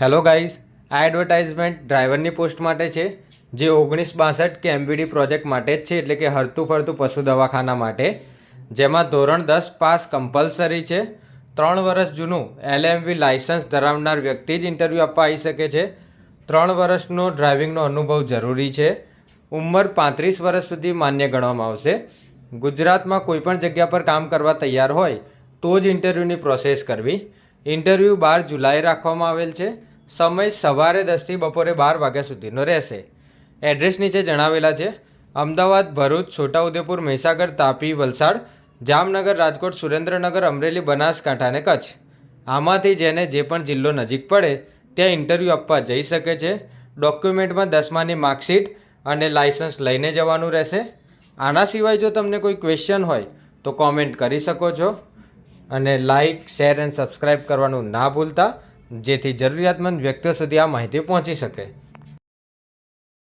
Hello guys આ advertisement ડ્રાઈવરની post માટે છે, જે ઓગણીસ બાસઠ કે એમબીડી પ્રોજેક્ટ માટે જ છે, એટલે કે હરતું ફરતું પશુ દવાખાના માટે. જેમાં ધોરણ દસ પાસ કમ્પલસરી છે, ત્રણ વર્ષ જૂનું એલએમવી લાયસન્સ ધરાવનાર વ્યક્તિ જ ઇન્ટરવ્યૂ આપવા આવી શકે છે. ત્રણ વર્ષનો ડ્રાઇવિંગનો અનુભવ જરૂરી છે. ઉંમર પાંત્રીસ વર્ષ સુધી માન્ય ગણવામાં આવશે. ગુજરાતમાં કોઈપણ જગ્યા પર કામ કરવા તૈયાર હોય, તો જ ઇન્ટરવ્યૂની પ્રોસેસ કરવી. ઇન્ટરવ્યૂ બાર જુલાઈ રાખવામાં આવેલ છે. સમય સવારે દસથી બપોરે બાર વાગ્યા સુધીનો રહેશે. એડ્રેસ નીચે જણાવેલા છે. અમદાવાદ, ભરૂચ, છોટાઉદેપુર, મહીસાગર, તાપી, વલસાડ, જામનગર, રાજકોટ, સુરેન્દ્રનગર, અમરેલી, બનાસકાંઠા અને કચ્છ. આમાંથી જેને જે પણ જિલ્લો નજીક પડે, ત્યાં ઇન્ટરવ્યૂ આપવા જઈ શકે છે. ડોક્યુમેન્ટમાં દસમાની માર્કશીટ અને લાઇસન્સ લઈને જવાનું રહેશે. આના સિવાય જો તમને કોઈ ક્વેશ્ચન હોય, તો કોમેન્ટ કરી શકો છો. અને લાઇક શેર એન્ડ સબસ્ક્રાઈબ કરવાનું ના ભૂલતા, જેથી જરૂરિયાતમંદ વ્યક્તિઓ સુધી આ માહિતી પહોંચી શકે.